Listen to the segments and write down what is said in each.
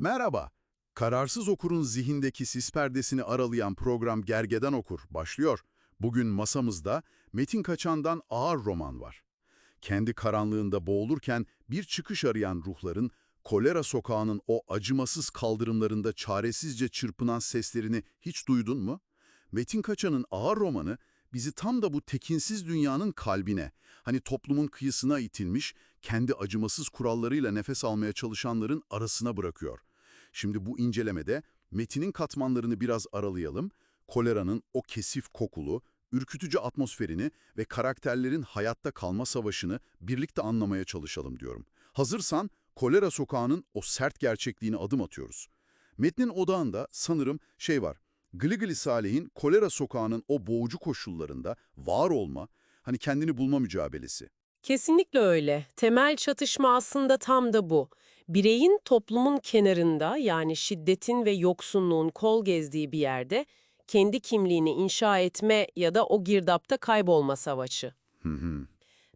Merhaba. Kararsız okurun zihindeki sis perdesini aralayan program Gergeden Okur başlıyor. Bugün masamızda Metin Kaçan'dan ağır roman var. Kendi karanlığında boğulurken bir çıkış arayan ruhların kolera sokağının o acımasız kaldırımlarında çaresizce çırpınan seslerini hiç duydun mu? Metin Kaçan'ın ağır romanı bizi tam da bu tekinsiz dünyanın kalbine, hani toplumun kıyısına itilmiş, kendi acımasız kurallarıyla nefes almaya çalışanların arasına bırakıyor. Şimdi bu incelemede metinin katmanlarını biraz aralayalım, koleranın o kesif kokulu, ürkütücü atmosferini ve karakterlerin hayatta kalma savaşını birlikte anlamaya çalışalım diyorum. Hazırsan kolera sokağının o sert gerçekliğine adım atıyoruz. Metnin odağında sanırım şey var, Gıligli Salih'in kolera sokağının o boğucu koşullarında var olma, hani kendini bulma mücadelesi. Kesinlikle öyle. Temel çatışma aslında tam da bu. Bireyin toplumun kenarında yani şiddetin ve yoksunluğun kol gezdiği bir yerde kendi kimliğini inşa etme ya da o girdapta kaybolma savaşı. Hı hı.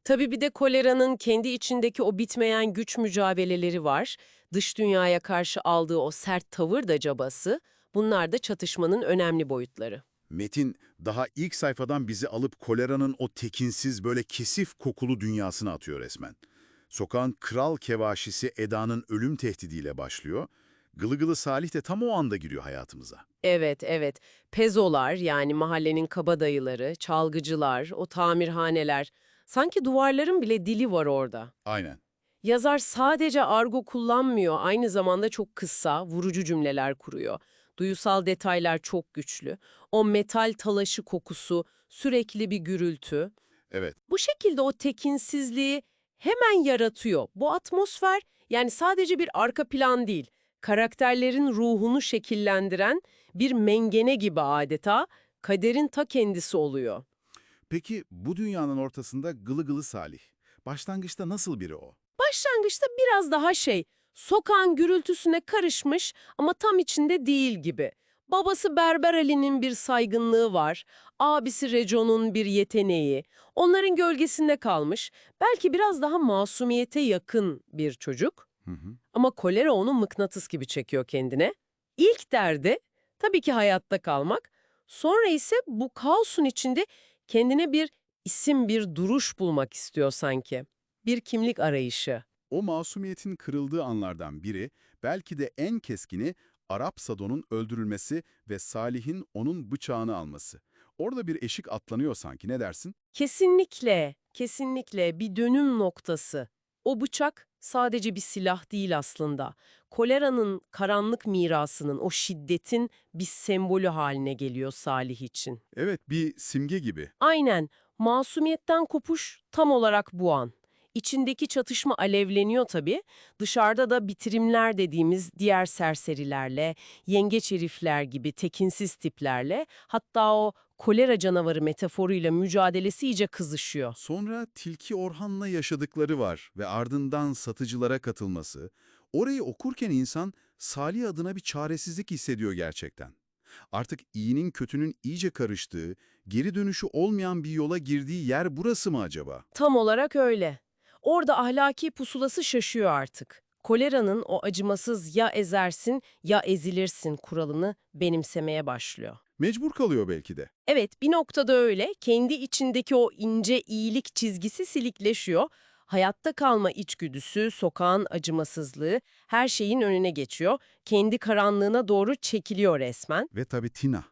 Tabii bir de koleranın kendi içindeki o bitmeyen güç mücadeleleri var. Dış dünyaya karşı aldığı o sert tavır da cabası. Bunlar da çatışmanın önemli boyutları. Metin daha ilk sayfadan bizi alıp koleranın o tekinsiz böyle kesif kokulu dünyasına atıyor resmen. Sokağın kral kevaşisi Eda'nın ölüm tehdidiyle başlıyor. Gılıgılı Salih de tam o anda giriyor hayatımıza. Evet, evet. Pezolar yani mahallenin kabadayıları, çalgıcılar, o tamirhaneler. Sanki duvarların bile dili var orada. Aynen. Yazar sadece argo kullanmıyor, aynı zamanda çok kısa, vurucu cümleler kuruyor. Duyusal detaylar çok güçlü. O metal talaşı kokusu, sürekli bir gürültü. Evet. Bu şekilde o tekinsizliği hemen yaratıyor. Bu atmosfer yani sadece bir arka plan değil, karakterlerin ruhunu şekillendiren bir mengene gibi adeta kaderin ta kendisi oluyor. Peki bu dünyanın ortasında Gılıgılı Salih. Başlangıçta nasıl biri o? Başlangıçta biraz daha şey, sokağın gürültüsüne karışmış ama tam içinde değil gibi. Babası Berber Ali'nin bir saygınlığı var, abisi Recon'un bir yeteneği, onların gölgesinde kalmış, belki biraz daha masumiyete yakın bir çocuk. Hı hı. Ama kolera onu mıknatıs gibi çekiyor kendine. İlk derdi tabii ki hayatta kalmak, sonra ise bu kaosun içinde kendine bir isim, bir duruş bulmak istiyor sanki. Bir kimlik arayışı. O masumiyetin kırıldığı anlardan biri, belki de en keskini Arap Sadon'un öldürülmesi ve Salih'in onun bıçağını alması. Orada bir eşik atlanıyor sanki, ne dersin? Kesinlikle, kesinlikle bir dönüm noktası. O bıçak sadece bir silah değil aslında. Koleranın karanlık mirasının, o şiddetin bir sembolü haline geliyor Salih için. Evet, bir simge gibi. Aynen, masumiyetten kopuş tam olarak bu an. İçindeki çatışma alevleniyor tabii. Dışarıda da bitirimler dediğimiz diğer serserilerle, yengeç herifler gibi tekinsiz tiplerle, hatta o kolera canavarı metaforuyla mücadelesi iyice kızışıyor. Sonra Tilki Orhan'la yaşadıkları var ve ardından satıcılara katılması. Orayı okurken insan Salih adına bir çaresizlik hissediyor gerçekten. Artık iyinin kötünün iyice karıştığı, geri dönüşü olmayan bir yola girdiği yer burası mı acaba? Tam olarak öyle. Orada ahlaki pusulası şaşıyor artık. Koleranın o acımasız ya ezersin ya ezilirsin kuralını benimsemeye başlıyor. Mecbur kalıyor belki de. Evet, bir noktada öyle. Kendi içindeki o ince iyilik çizgisi silikleşiyor. Hayatta kalma içgüdüsü, sokağın acımasızlığı her şeyin önüne geçiyor. Kendi karanlığına doğru çekiliyor resmen. Ve tabii Tina.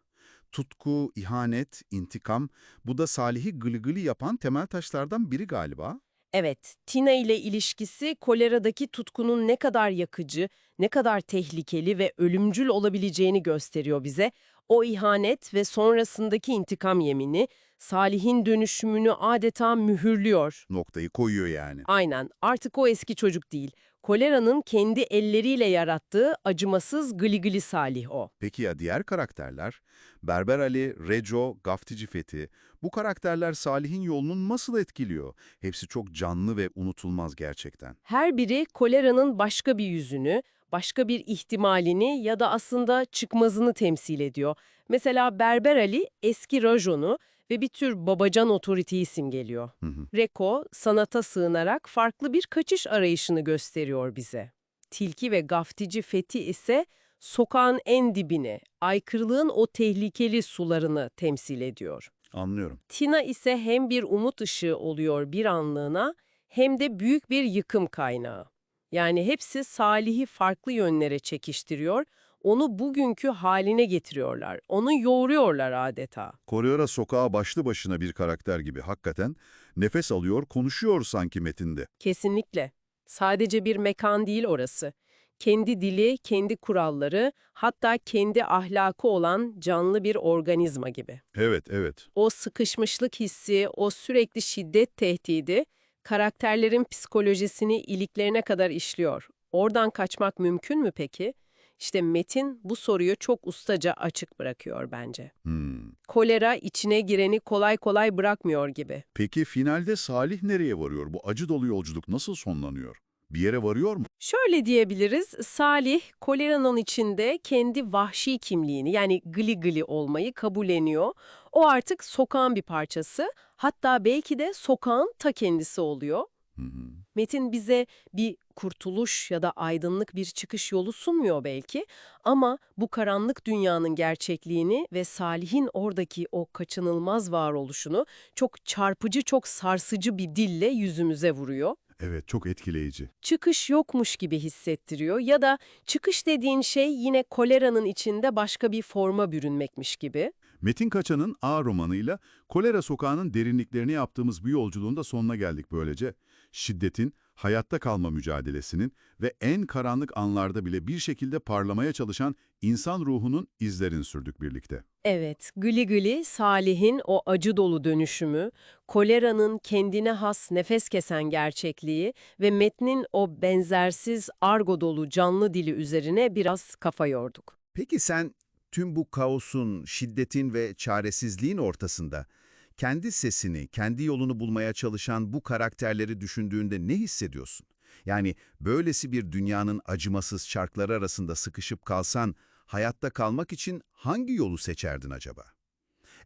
Tutku, ihanet, intikam, bu da Salih'i gılgılı yapan temel taşlardan biri galiba. Evet, Tina ile ilişkisi koleradaki tutkunun ne kadar yakıcı, ne kadar tehlikeli ve ölümcül olabileceğini gösteriyor bize. O ihanet ve sonrasındaki intikam yemini Salih'in dönüşümünü adeta mühürlüyor. Noktayı koyuyor yani. Aynen, artık o eski çocuk değil. Koleranın kendi elleriyle yarattığı acımasız gıligıli Salih o. Peki ya diğer karakterler? Berber Ali, Reco, Gaftici Fethi. Bu karakterler Salih'in yolunu nasıl etkiliyor? Hepsi çok canlı ve unutulmaz gerçekten. Her biri koleranın başka bir yüzünü, başka bir ihtimalini ya da aslında çıkmazını temsil ediyor. Mesela Berber Ali eski rajonu ve bir tür babacan otoriteyi simgeliyor. Hı hı. Reko sanata sığınarak farklı bir kaçış arayışını gösteriyor bize. tilki ve gaftici Fethi ise sokağın en dibini, aykırılığın o tehlikeli sularını temsil ediyor. Anlıyorum. Tina ise hem bir umut ışığı oluyor bir anlığına hem de büyük bir yıkım kaynağı. Yani hepsi Salih'i farklı yönlere çekiştiriyor, onu bugünkü haline getiriyorlar, onu yoğuruyorlar adeta. Koreora sokağa başlı başına bir karakter gibi hakikaten nefes alıyor, konuşuyor sanki metinde. Kesinlikle. Sadece bir mekan değil orası. Kendi dili, kendi kuralları, hatta kendi ahlakı olan canlı bir organizma gibi. Evet, evet. O sıkışmışlık hissi, o sürekli şiddet tehdidi, karakterlerin psikolojisini iliklerine kadar işliyor. Oradan kaçmak mümkün mü peki? İşte Metin bu soruyu çok ustaca açık bırakıyor bence. Hmm. Kolera içine gireni kolay kolay bırakmıyor gibi. Peki finalde Salih nereye varıyor? Bu acı dolu yolculuk nasıl sonlanıyor? Bir yere varıyor mu? Şöyle diyebiliriz, Salih, koleranın içinde kendi vahşi kimliğini yani gli gli olmayı kabulleniyor. O artık sokağın bir parçası, hatta belki de sokağın ta kendisi oluyor. Hı hı. Metin bize bir kurtuluş ya da aydınlık bir çıkış yolu sunmuyor belki ama bu karanlık dünyanın gerçekliğini ve Salih'in oradaki o kaçınılmaz varoluşunu çok çarpıcı, çok sarsıcı bir dille yüzümüze vuruyor Evet, çok etkileyici. çıkış yokmuş gibi hissettiriyor ya da çıkış dediğin şey yine koleranın içinde başka bir forma bürünmekmiş gibi. Metin Kaçan'ın A romanıyla Kolera Sokağı'nın derinliklerini yaptığımız bu yolculuğun da sonuna geldik böylece. Şiddetin, hayatta kalma mücadelesinin ve en karanlık anlarda bile bir şekilde parlamaya çalışan insan ruhunun izlerini sürdük birlikte. Evet, Gülü Gülü, Salih'in o acı dolu dönüşümü, koleranın kendine has nefes kesen gerçekliği ve metnin o benzersiz argo dolu canlı dili üzerine biraz kafa yorduk. Peki sen tüm bu kaosun, şiddetin ve çaresizliğin ortasında kendi sesini, kendi yolunu bulmaya çalışan bu karakterleri düşündüğünde ne hissediyorsun? Yani böylesi bir dünyanın acımasız çarkları arasında sıkışıp kalsan hayatta kalmak için hangi yolu seçerdin acaba?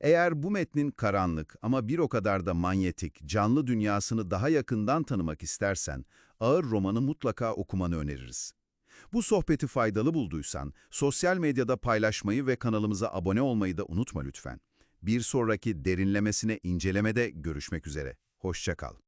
Eğer bu metnin karanlık ama bir o kadar da manyetik, canlı dünyasını daha yakından tanımak istersen, Ağır romanı mutlaka okumanı öneririz. Bu sohbeti faydalı bulduysan, sosyal medyada paylaşmayı ve kanalımıza abone olmayı da unutma lütfen. Bir sonraki derinlemesine incelemede görüşmek üzere. Hoşça kal.